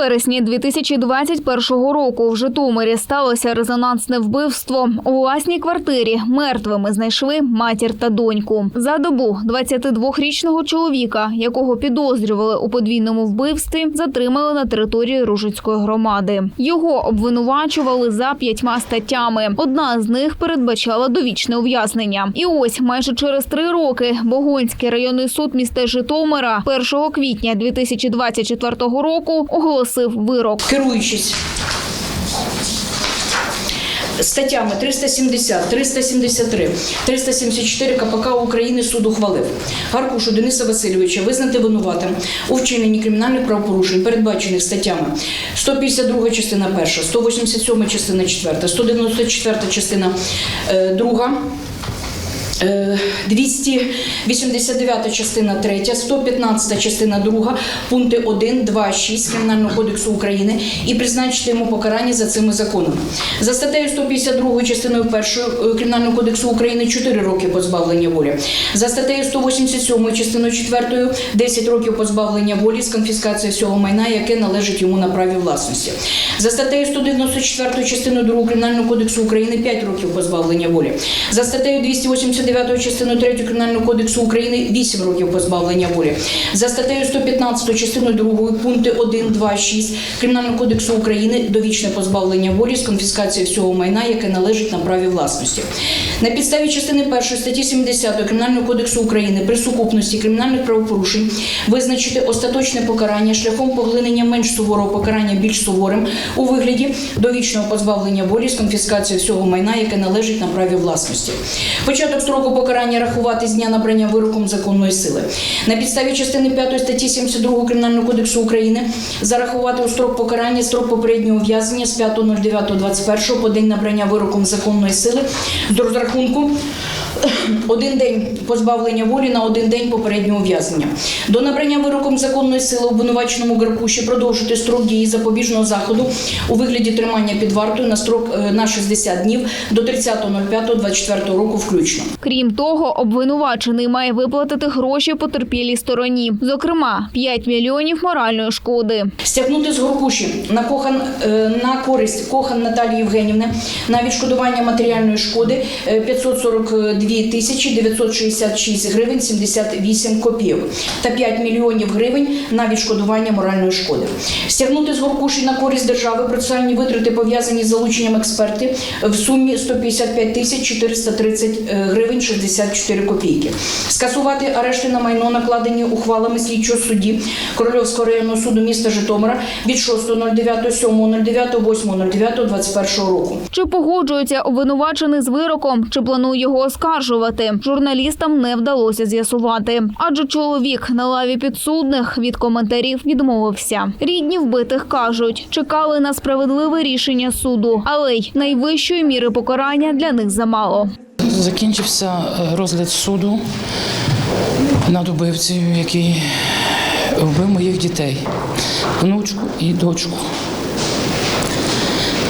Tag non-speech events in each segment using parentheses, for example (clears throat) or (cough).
вересні 2021 року в Житомирі сталося резонансне вбивство. У власній квартирі мертвими знайшли матір та доньку. За добу 22-річного чоловіка, якого підозрювали у подвійному вбивстві, затримали на території Ружицької громади. Його обвинувачували за п'ятьма статтями. Одна з них передбачала довічне ув'язнення. І ось майже через три роки Богонський районний суд міста Житомира 1 квітня 2024 року оголосив вирок. керуючись статтями 370, 373, 374 КПК України суд ухвалив Гаркушу Дениса Васильовича визнати винуватим у вчиненні кримінальних правопорушень, передбачених статтями 152 частина 1, 187 частина 4, 194 частина 2, Е, 289 частина 3, 115 частина 2, пункти 1, 2, 6 Кримінального кодексу України і призначити йому покарання за цими законами. За статтею 152 частиною 1 Кримінального кодексу України 4 роки позбавлення волі. За статтею 187 частиною 4 10 років позбавлення волі з конфіскацією всього майна, яке належить йому на праві власності. За статтею 194 частиною 2 Кримінального кодексу України 5 років позбавлення волі. За статтею 289 частиною 3 Кримінального кодексу України 8 років позбавлення волі. За статтею 115 частиною 2 пункти 1, 2, 6 Кримінального кодексу України довічне позбавлення волі з конфіскацією всього майна, яке належить на праві власності. На підставі частини 1 статті 70 Кримінального кодексу України при сукупності кримінальних правопорушень визначити остаточне покарання шляхом поглинення менш суворого покарання більш суворим у вигляді довічного позбавлення волі з конфіскацією всього майна, яке належить на праві власності. Початок строку покарання рахувати з дня набрання вироком законної сили. На підставі частини 5 статті 72 Кримінального кодексу України зарахувати у строк покарання строк попереднього ув'язнення з 5.09.21 по день набрання вироком законної сили з розрахунку (clears throat) один день позбавлення волі на один день попереднього ув'язнення. До набрання вироком законної сили обвинуваченому Гаркуші продовжити строк дії запобіжного заходу у вигляді тримання під вартою на строк е, на 60 днів до 30.05.24 року включно. Крім того, обвинувачений має виплатити гроші потерпілій стороні, зокрема 5 мільйонів моральної шкоди. Стягнути з Горкуші на кохан е, на користь кохан Наталії Євгенівни на відшкодування матеріальної шкоди е, 542 тисячі 966 гривень 78 копійок та 5 мільйонів гривень на відшкодування моральної шкоди. Стягнути з Горкуші на користь держави процесуальні витрати пов'язані з залученням експертів в сумі 155 тисяч 430 гривень 64 копійки. Скасувати арешти на майно накладені ухвалами слідчого судді Корольовського районного суду міста Житомира від 6.09, 7.09, 8.09, 21 року. Чи погоджується обвинувачений з вироком, чи планує його оскаржувати? Журналістам не вдалося з'ясувати, адже чоловік на лаві підсудних від коментарів відмовився. Рідні вбитих кажуть, чекали на справедливе рішення суду, але й найвищої міри покарання для них замало. Закінчився е, розгляд суду над убивцею, який вбив моїх дітей, внучку і дочку.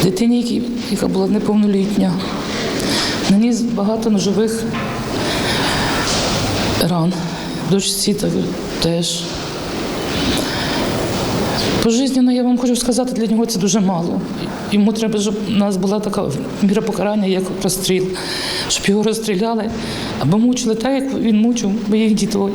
Дитині, яка була неповнолітня, наніс багато ножових ран. Дочці теж. Пожизненно, я вам хочу сказати, для нього це дуже мало. Йому треба, щоб у нас була така міра покарання, як розстріл, щоб його розстріляли або мучили так, як він мучив моїх дітей.